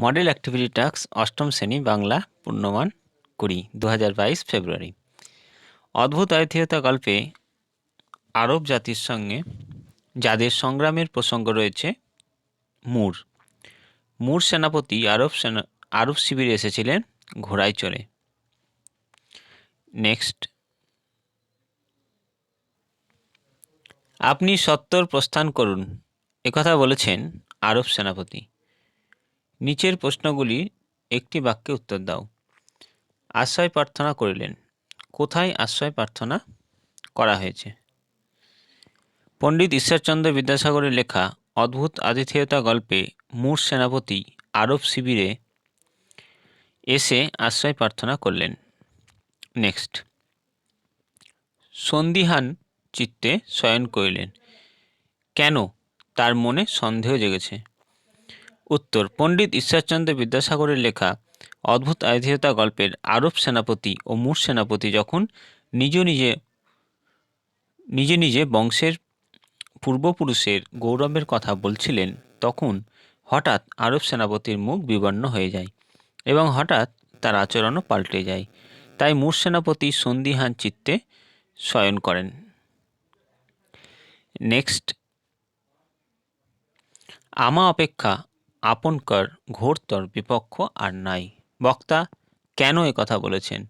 Model activity task অষ্টম শ্রেণি বাংলা পূর্ণমান কুড়ি দু ফেব্রুয়ারি। অদ্ভুত আয়থীয়তা গল্পে আরব জাতির সঙ্গে যাদের সংগ্রামের প্রসঙ্গ রয়েছে, মুর। মুর সেনাপতি আরব সেনা, আরব শিবিরে এসেছিলেন ঘোড়ায় চড়ে। নেক্সট। আপনি সত্তর প্রস্থান করুন, একথা বলেছেন আরব সেনাপতি। নিচের প্রশ্নগুলি একটি বাক্যে উত্তর দাও। আশ্রয় প্রার্থনা করিলেন। কোথায় আশ্রয় প্রার্থনা করা হয়েছে? পণ্ডিত ঈশ্বরচন্দ্র বিদ্যাসাগরের লেখা অদ্ভুত আতিথেয়তা গল্পে মূর সেনাপতি আরব শিবিরে এসে আশ্রয় প্রার্থনা করলেন। নেক্সট। সন্দিহান চিত্তে শয়ন করিলেন। কেন? তার মনে সন্দেহ জেগেছে। উত্তর, পণ্ডিত ঈশ্বরচন্দ্র বিদ্যাসাগরের লেখা অদ্ভুত আয়ধীয়তা গল্পের আরব সেনাপতি ও মূর সেনাপতি যখন নিজ নিজে নিজে নিজে বংশের পূর্বপুরুষের গৌরবের কথা বলছিলেন, তখন হঠাৎ আরব সেনাপতির মুখ বিবর্ণ হয়ে যায় এবং হঠাৎ তার আচরণও পাল্টে যায়। তাই মূর সেনাপতি সন্দিহান চিত্তে শয়ন করেন। নেক্সট, আমা অপেক্ষা আপনকার ঘোরতর বিপক্ষ আর নাই। বক্তা কেন কথা বলেছেন?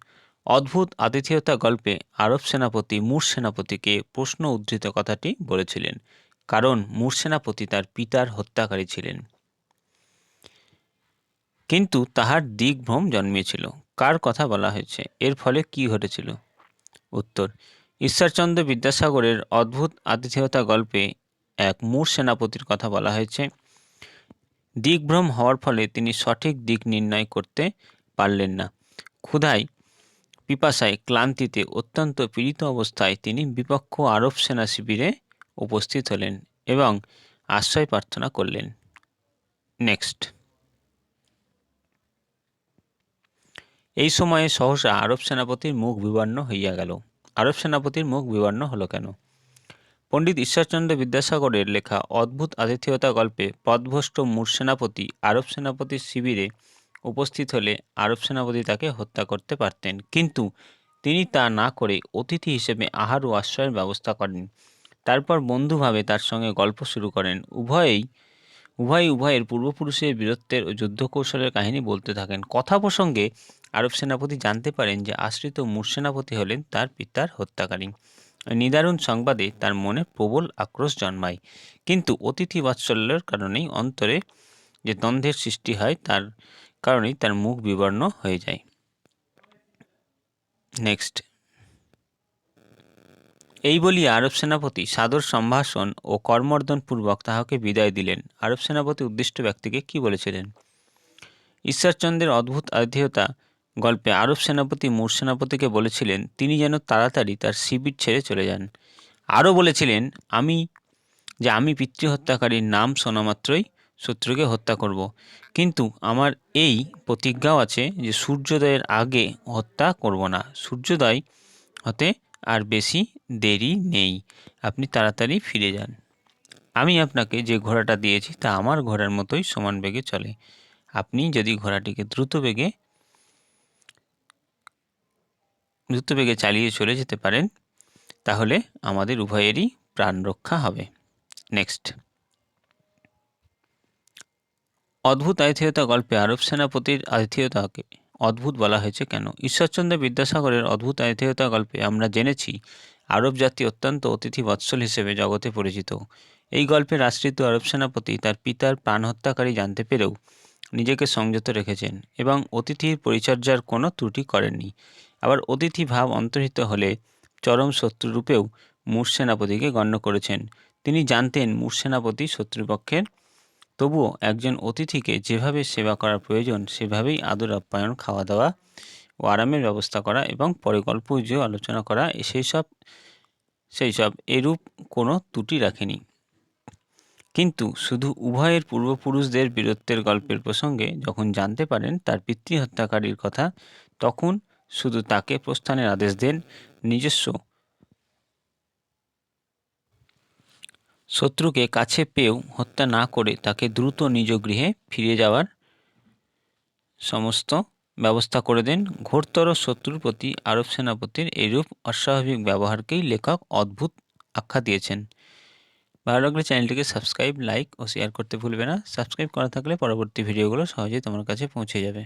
অদ্ভুত আতিথেয়তা গল্পে আরব সেনাপতি মূর সেনাপতিকে প্রশ্ন উদ্ধৃত কথাটি বলেছিলেন, কারণ মূর সেনাপতি তার পিতার হত্যাকারী ছিলেন। কিন্তু তাহার দিকভ্রম জন্মিয়েছিল। কার কথা বলা হয়েছে? এর ফলে কি ঘটেছিল? উত্তর, ঈশ্বরচন্দ্র বিদ্যাসাগরের অদ্ভুত আতিথেয়তা গল্পে এক মূর সেনাপতির কথা বলা হয়েছে দিকভ্রম হওয়ার ফলে তিনি সঠিক দিক নির্ণয় করতে পারলেন না। ক্ষুধায়, পিপাসায়, ক্লান্তিতে, অত্যন্ত পীড়িত অবস্থায় তিনি বিপক্ষ আরব সেনা শিবিরে উপস্থিত হলেন এবং আশ্রয় প্রার্থনা করলেন। নেক্সট। এই সময়ে সহসা আরব সেনাপতির মুখ বিবর্ণ হইয়া গেল। আরব সেনাপতির মুখ বিবর্ণ হলো কেন? পণ্ডিত ঈশ্বরচন্দ্র বিদ্যাসাগরের লেখা অদ্ভুত আতিথেয়তা গল্পে পদভষ্ট মূর সেনাপতি, আরব সেনাপতির শিবিরে উপস্থিত হলে আরব সেনাপতি তাকে হত্যা করতে পারতেন। কিন্তু তিনি তা না করে অতিথি হিসেবে আহার ও আশ্রয়ের ব্যবস্থা করেন। তারপর বন্ধুভাবে তার সঙ্গে গল্প শুরু করেন। উভয়েই উভয় উভয়ের পূর্বপুরুষের বীরত্বের ও যুদ্ধ কৌশলের কাহিনী বলতে থাকেন। কথা প্রসঙ্গে আরব সেনাপতি জানতে পারেন যে আশ্রিত মূর সেনাপতি হলেন তার পিতার হত্যাকারী। নিদারুণ সংবাদে তার মনে প্রবল আক্রোশ জন্মায়। কিন্তু অতিথি বাৎসল্যের কারণেই অন্তরে যে দ্বন্দ্বের সৃষ্টি হয়, তার কারণেই তার মুখ বিবর্ণ হয়ে যায়। নেক্সট। এই বলিয়া আরব সেনাপতি সাদর সম্ভাষণ ও কর্মর্দনপূর্বক তাহাকে বিদায় দিলেন। আরব সেনাপতি উদ্দিষ্ট ব্যক্তিকে কি বলেছিলেন? ঈশ্বরচন্দ্রের অদ্ভুত আধেয়তা গল্পে আরব সেনাপতি মূর সেনাপতিকে বলেছিলেন, তিনি যেন তাড়াতাড়ি তার শিবির ছেড়ে চলে যান। আরও বলেছিলেন, আমি যে আমি পিতৃহত্যাকারীর নাম শোনা মাত্রই শত্রুকে হত্যা করব। কিন্তু আমার এই প্রতিজ্ঞাও আছে যে সূর্যোদয়ের আগে হত্যা করব না। সূর্যোদয় হতে আর বেশি দেরি নেই। আপনি তাড়াতাড়ি ফিরে যান। আমি আপনাকে যে ঘোড়াটা দিয়েছি তা আমার ঘোড়ার মতোই সমান বেগে চলে। আপনি যদি ঘোড়াটিকে দ্রুত বেগে দ্রুত বেগে চালিয়ে চলে যেতে পারেন, তাহলে আমাদের উভয়েরই প্রাণ রক্ষা হবে। নেক্সট। অদ্ভুত আতিথেয়তা গল্পে আরব সেনাপতির আতিথেয়তাকে অদ্ভুত বলা হয়েছে কেন? ঈশ্বরচন্দ্র বিদ্যাসাগরের অদ্ভুত আতিথেয়তা গল্পে আমরা জেনেছি, আরব জাতি অত্যন্ত অতিথি বৎসল হিসেবে জগতে পরিচিত। এই গল্পের আশ্রিত আরব সেনাপতি তার পিতার প্রাণ হত্যাকারী জানতে পেরেও নিজেকে সংযত রেখেছেন এবং অতিথির পরিচর্যার কোনো ত্রুটি করেননি। আবার অতিথি ভাব অন্তর্হিত হলে চরম শত্রুরূপেও সেনাপতিকে গণ্য করেছেন। তিনি জানতেন সেনাপতি শত্রুপক্ষের। তবুও একজন অতিথিকে যেভাবে সেবা করা প্রয়োজন, সেভাবেই আদর আপ্যায়ন খাওয়া দাওয়া ও আরামের ব্যবস্থা করা এবং পরে গল্প, যে আলোচনা করা সেই সব সেই সব এরূপ কোনো ত্রুটি রাখেনি। কিন্তু শুধু উভয়ের পূর্বপুরুষদের বীরত্বের গল্পের প্রসঙ্গে যখন জানতে পারেন তার পিতৃহত্যাকারীর কথা, তখন শুধু তাকে প্রস্থানের আদেশ দেন নিজস্ব শত্রুকে কাছে পেয়েও হত্যা না করে তাকে দ্রুত নিজ গৃহে ফিরে যাওয়ার সমস্ত ব্যবস্থা করে দেন। ঘোরতর শত্রুর প্রতি আরব সেনাপতির এইরূপ অস্বাভাবিক ব্যবহারকেই লেখক অদ্ভুত আখ্যা দিয়েছেন। ভালো লাগলে চ্যানেলটিকে সাবস্ক্রাইব, লাইক ও শেয়ার করতে ভুলবে না। সাবস্ক্রাইব করা থাকলে পরবর্তী ভিডিওগুলো সহজেই তোমার কাছে পৌঁছে যাবে।